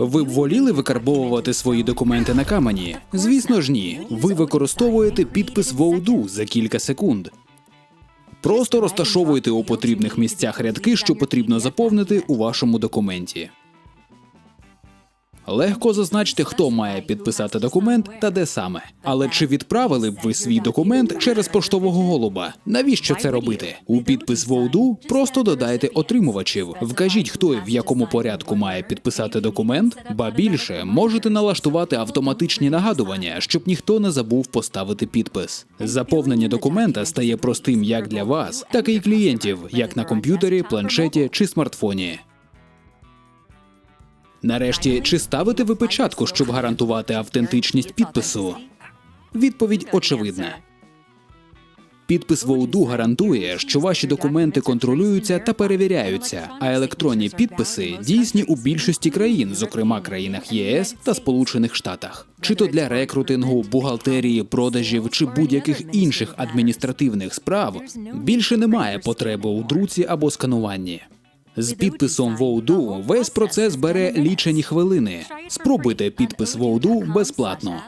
Ви б воліли викарбовувати свої документи на камені? Звісно ж ні. Ви використовуєте підпис Воуду за кілька секунд. Просто розташовуйте у потрібних місцях рядки, що потрібно заповнити у вашому документі. Легко зазначте, хто має підписати документ та де саме. Але чи відправили б ви свій документ через поштового голуба? Навіщо це робити? У підпис Воуду просто додайте отримувачів. Вкажіть, хто і в якому порядку має підписати документ, ба більше можете налаштувати автоматичні нагадування, щоб ніхто не забув поставити підпис. Заповнення документа стає простим як для вас, так і клієнтів, як на комп'ютері, планшеті чи смартфоні. Нарешті, чи ставите ви печатку, щоб гарантувати автентичність підпису? Відповідь очевидна. Підпис ВОУДу гарантує, що ваші документи контролюються та перевіряються, а електронні підписи дійсні у більшості країн, зокрема країнах ЄС та Сполучених Штатах. Чи то для рекрутингу, бухгалтерії, продажів чи будь-яких інших адміністративних справ більше немає потреби у друці або скануванні. З підписом Воуду весь процес бере лічені хвилини. Спробуйте підпис Воуду безплатно.